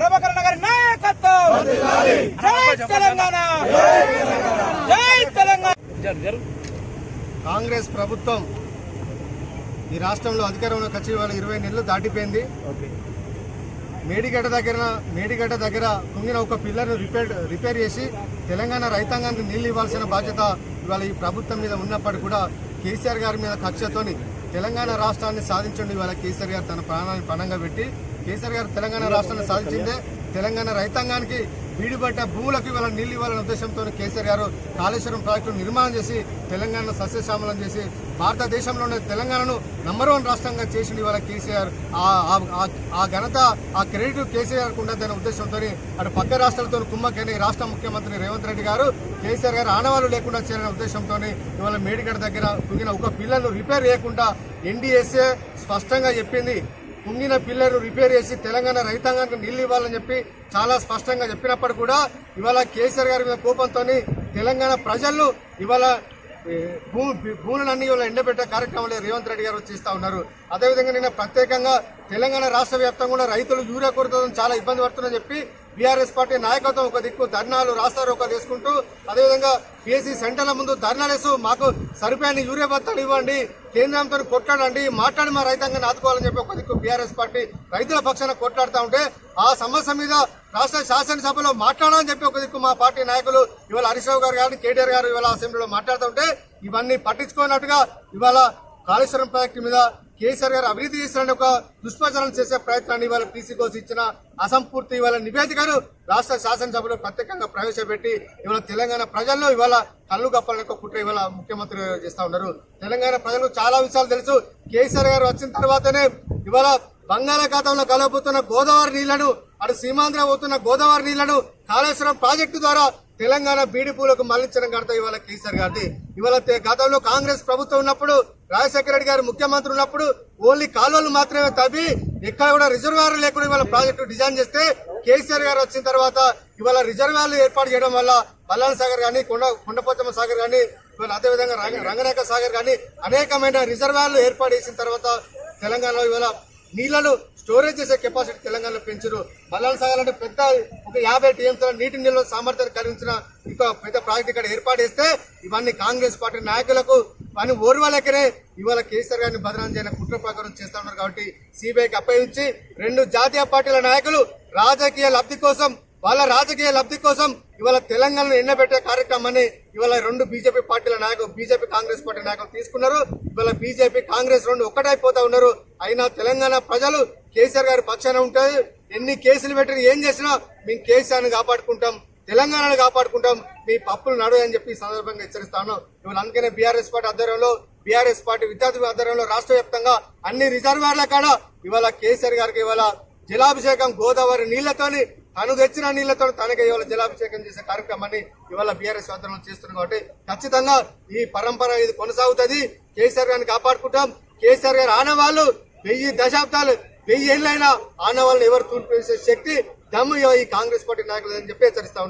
ప్రభాకర్ గారి నాయకత్వం. జై తెలంగాణ. జై తెలంగాణ. కాంగ్రెస్ ప్రభుత్వం ఈ రాష్ట్రంలో అధికారంలోకి వచ్చి ఇవాళ ఇరవై నెలలు దాటిపోయింది. మేడిగడ్డ దగ్గర మేడిగడ్డ దగ్గర కుంగిన ఒక పిల్లర్ను రిపేర్ రిపేర్ చేసి తెలంగాణ రైతాంగానికి నీళ్ళు ఇవ్వాల్సిన బాధ్యత ఇవాళ ఈ ప్రభుత్వం మీద ఉన్నప్పటికీ కూడా కేసీఆర్ గారి మీద కక్షతోని తెలంగాణ రాష్ట్రాన్ని సాధించండి ఇవాళ కేసీఆర్ గారు తన ప్రాణాన్ని పణంగా పెట్టి కేసీఆర్ గారు తెలంగాణ రాష్ట్రాన్ని సాధించిందే. తెలంగాణ రైతాంగానికి వీడిపడ్డ భూములకు ఇవాళ నీళ్ళు ఇవ్వాలనే ఉద్దేశంతో కేసీఆర్ గారు కాళేశ్వరం ప్రాజెక్టు నిర్మాణం చేసి తెలంగాణ సస్యశ్యామలం చేసి భారతదేశంలోనే తెలంగాణను నంబర్ వన్ రాష్ట్రంగా చేసింది ఇవాళ కేసీఆర్. ఆ- ఆ- ఘనత ఆ క్రెడిట్ కేసీఆర్ ఉండదనే ఉద్దేశంతో అటు పక్క రాష్ట్రాలతో కుమ్మక్కని రాష్ట్ర ముఖ్యమంత్రి రేవంత్ రెడ్డి గారు కేసీఆర్ గారు ఆనవాళ్ళు లేకుండా చేయాలనే ఉద్దేశంతో ఇవాళ మేడిగడ దగ్గర కుంగిన ఒక పిల్లలను రిపేర్ చేయకుండా ఎన్డీఎస్ఏ స్పష్టంగా చెప్పింది. కుంగిన పిల్లలు రిపేర్ చేసి తెలంగాణ రైతాంగానికి నీళ్ళు ఇవ్వాలని చెప్పి చాలా స్పష్టంగా చెప్పినప్పుడు కూడా ఇవాళ కేసీఆర్ గారి మీద కోపంతో తెలంగాణ ప్రజలు ఇవాళ భూమి భూ భూములన్నీ ఇవాళ ఎండబెట్టే కార్యక్రమంలో రేవంత్ రెడ్డి గారు చేస్తా ఉన్నారు. అదేవిధంగా నిన్న ప్రత్యేకంగా తెలంగాణ రాష్ట్ర వ్యాప్తంగా కూడా రైతులు యూరియా కొరతతో చాలా ఇబ్బంది పడుతుందని చెప్పి బీఆర్ఎస్ పార్టీ నాయకత్వం ఒక దిక్కు ధర్నాలు రాస్తారు ఒక తీసుకుంటూ అదేవిధంగా పిఎస్సీ సెంటర్ల ముందు ధర్నాలేసు మాకు సరిపోయిన యూరియా బత్తాలు ఇవ్వండి కేంద్రంతో కొట్లాడండి మాట్లాడి మా రైతాంగాన్ని ఆదుకోవాలని చెప్పి ఒక దిక్కు బీఆర్ఎస్ పార్టీ రైతుల పక్షాన కొట్లాడుతూ ఉంటే ఆ సమస్య మీద రాష్ట్ర శాసనసభలో మాట్లాడాలని చెప్పి ఒక దిక్కు మా పార్టీ నాయకులు ఇవాళ హరీష్ గారు కానీ కేటీఆర్ గారు ఇవాళ అసెంబ్లీలో మాట్లాడుతుంటే ఇవన్నీ పట్టించుకోనట్టుగా ఇవాళ కాళేశ్వరం ప్రాజెక్టు మీద కేసీఆర్ గారు అభివృద్ధి చేస్తారని ఒక దుష్ప్రచారం చేసే ప్రయత్నాన్ని ఇవాళ పీసీ కోసం ఇచ్చిన అసంపూర్తి ఇవాళ నివేదికను రాష్ట్ర శాసనసభలో ప్రత్యేకంగా ప్రవేశపెట్టి ఇవాళ తెలంగాణ ప్రజల్లో ఇవాళ కళ్ళు గప్పాలని ఒక కుట్ర ఇవాళ ముఖ్యమంత్రి చేస్తా ఉన్నారు. తెలంగాణ ప్రజలకు చాలా విషయాలు తెలుసు. కేసీఆర్ గారు వచ్చిన తర్వాతనే ఇవాళ బంగాళాఖాతంలో కలబోతున్న గోదావరి నీళ్ళను అటు సీమాంధ్ర పోతున్న గోదావరి నీళ్ళను కాళేశ్వరం ప్రాజెక్టు ద్వారా తెలంగాణ బీడిపూలకు మళ్ళించడం కడతా ఇవాళ కేసీఆర్ గారిది. ఇవాళ గతంలో కాంగ్రెస్ ప్రభుత్వం ఉన్నప్పుడు రాజశేఖర రెడ్డి గారు ముఖ్యమంత్రి ఉన్నప్పుడు ఓన్లీ కాలువలు మాత్రమే తవ్వి ఎక్కడ కూడా రిజర్వాయర్ లేకుండా ఇవాళ ప్రాజెక్టు డిజైన్ చేస్తే కేసీఆర్ గారు వచ్చిన తర్వాత ఇవాళ రిజర్వాయర్లు ఏర్పాటు చేయడం వల్ల బల్లాన్ సాగర్ కానీ కొండ కొండపోచమ్మ సాగర్ కానీ ఇవాళ అదేవిధంగా రంగ- రంగనాయక సాగర్ కానీ అనేకమైన రిజర్వాయర్లు ఏర్పాటు చేసిన తర్వాత తెలంగాణలో ఇవాళ నీళ్ళను స్టోరేజ్ చేసే కెపాసిటీ తెలంగాణలో పెంచారు బల్లాన్ సాగర్ అంటే పెద్ద ఒక యాభై టీఎంసీల నీటి నిల్వ సామర్థ్యాన్ని కలిగించిన ఇంకో పెద్ద ప్రాజెక్ట్ ఇక్కడ ఏర్పాటు చేస్తే ఇవన్నీ కాంగ్రెస్ పార్టీ నాయకులకు పని ఓర్వలేకనే ఇవాళ కేసీఆర్ గారిని బదనాం చేయని కుట్ర ప్రకారం చేస్తా ఉన్నారు కాబట్టి సిబిఐకి అప్పగించి రెండు జాతీయ పార్టీల నాయకులు రాజకీయ లబ్ధి కోసం వాళ్ళ రాజకీయ లబ్ధి కోసం ఇవాళ తెలంగాణను ఎండబెట్టే కార్యక్రమాన్ని ఇవాళ రెండు బీజేపీ పార్టీల నాయకులు బీజేపీ కాంగ్రెస్ పార్టీ నాయకులు తీసుకున్నారు. ఇవాళ బీజేపీ కాంగ్రెస్ రెండు ఒక్కటైపోతా ఉన్నారు. అయినా తెలంగాణ ప్రజలు కేసీఆర్ గారి పక్షాన ఉంటారు ఎన్ని కేసులు పెట్టిన ఏం చేసినా మేము కేసీఆర్ని కాపాడుకుంటాం తెలంగాణను కాపాడుకుంటాం మీ పప్పులు నడు అని చెప్పి సందర్భంగా హెచ్చరిస్తాను ఇవాళ అందుకనే బీఆర్ఎస్ పార్టీ ఆధ్వర్యంలో బీఆర్ఎస్ పార్టీ విద్యార్థి ఆధ్వర్యంలో రాష్ట్ర వ్యాప్తంగా అన్ని రిజర్వాయర్ల కాడ ఇవాళ కేసీఆర్ గారికి ఇవాళ జలాభిషేకం గోదావరి నీళ్ళతోని తను తెచ్చిన నీళ్ళతో తనకి ఇవాళ జలాభిషేకం చేసే కార్యక్రమాన్ని ఇవాళ బీఆర్ఎస్ ఆధ్వర్యంలో చేస్తున్నాం కాబట్టి ఖచ్చితంగా ఈ పరంపర ఇది కొనసాగుతుంది. కేసీఆర్ గారిని కాపాడుకుంటాం. కేసీఆర్ గారు ఆనవాళ్ళు. వెయ్యి దశాబ్దాలు వెయ్యి ఏళ్ళైనా ఆనవాళ్ళని ఎవరు తూర్పు శక్తి? దమ్ము ఈ కాంగ్రెస్ పార్టీ నాయకులు అని చెప్పి హెచ్చరిస్తా